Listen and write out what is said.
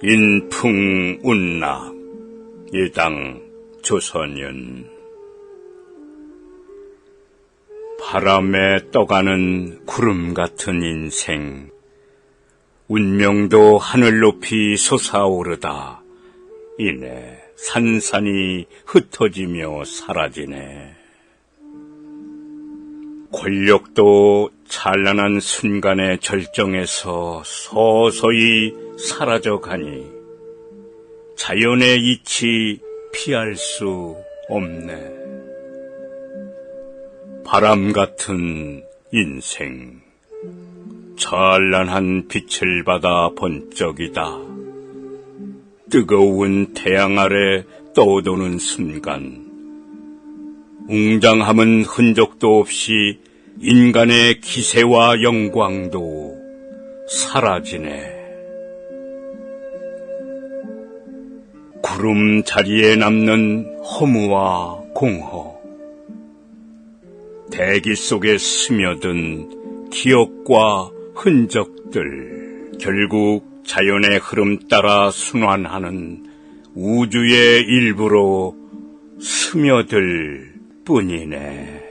인풍운락 일당 조선연 바람에 떠가는 구름 같은 인생 운명도 하늘 높이 솟아오르다. 이내 산산이 흩어지며 사라지네 권력도 찬란한 순간의 절정에서 서서히 사라져가니 자연의 이치 피할 수 없네. 바람 같은 인생, 찬란한 빛을 받아 번쩍이다. 뜨거운 태양 아래 떠도는 순간, 웅장함은 흔적도 없이 인간의 기세와 영광도 사라지네. 구름 자리에 남는 허무와 공허. 대기 속에 스며든 기억과 흔적들. 결국 자연의 흐름 따라 순환하는 우주의 일부로 스며들 뿐이네.